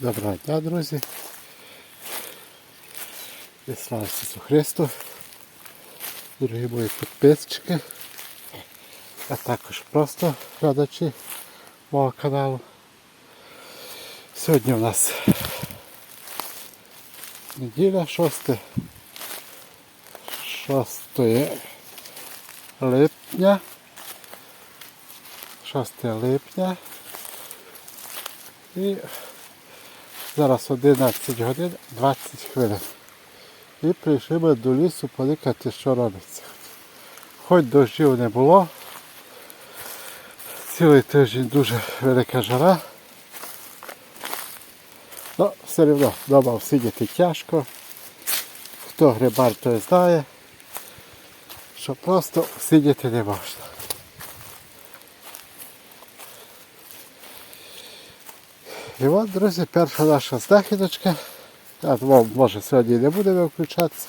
Доброго дня, друзі. І слава Ісусу Христу. Дорогі мої підписчики, а також просто глядачі мого каналу. Сьогодні у нас неділя 6, 6 липня. 6 липня. І зараз 11 годин 20 хвилин. І прийшли ми до лісу полікати, що робиться. Хоч дощів не було. Цілий тиждень дуже велика жара. Ну, все одно вдома сидіти тяжко. Хто грибар, той знає, що просто сидіти не можна. І от, друзі, перша наша знахідочка. Думав, може сьогодні не будемо включатися,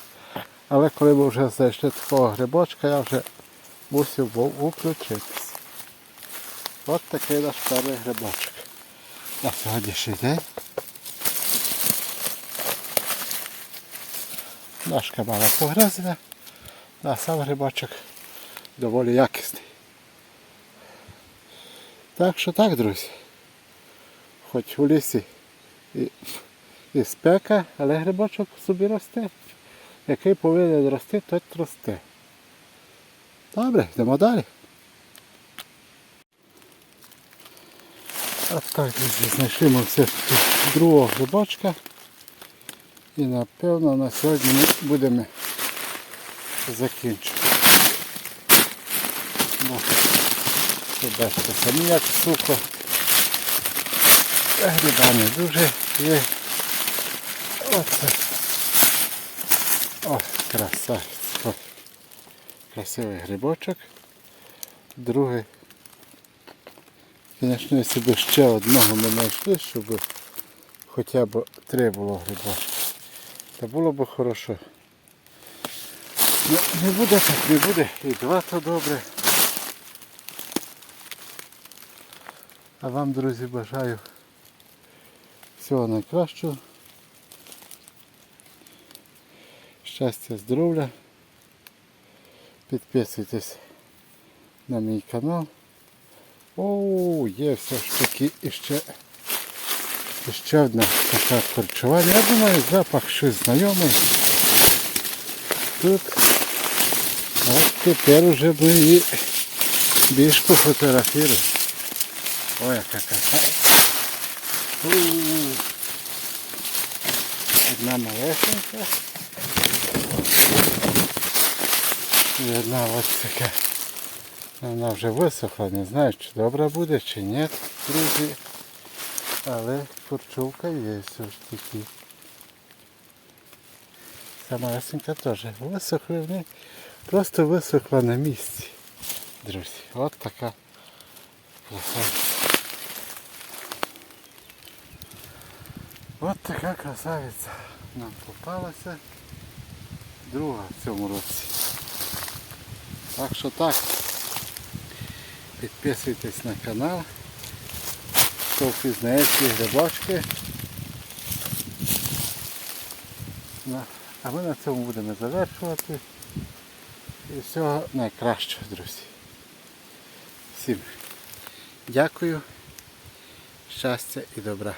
але коли ми вже знайшли такого грибочка, я вже мусив був включитися. От такий наш перший грибочок. На сьогоднішній день. Ножка мала погризена, а сам грибочок доволі якісний. Так що так, друзі. Хоч у лісі і, і спека, але грибочок собі росте. Який повинен рости, той росте. Добре, йдемо далі. От так, знайшли ми все другого грибочка. І напевно на сьогодні ми будемо закінчувати. Ну, ви бачите, самі як сухо. Гриба не дуже є. Оце. О, красавець. О, красивий грибочок. Другий. Звісно, якщо б ще одного ми знайшли, щоб хоча б три було грибочки. Це було б хорошо. Ну, не буде так, не буде. І два то добре. А вам, друзі, бажаю всього найкращого. Щастя, здоров'я. Підписуйтесь на мій канал. О, є все ж таки іще, іще одна така корчування. Я думаю, запах щось знайомий. Тут от тепер уже ми її більш. Ой, яка краса. Одна малесенька. І одна ось така. Вона вже висохла, не знаю, чи добра буде, чи ні, друзі. Але курчовка є все ж таки. Ця малесенька теж висохла в неї. Просто висохла на місці. Друзі, от така краса. От така красавиця нам попалася. Друга в цьому році. Так що так. Підписуйтесь на канал. Хто впізнає ці грибочки. А ми на цьому будемо завершувати. І всього найкращого, друзі. Всім дякую, щастя і добра.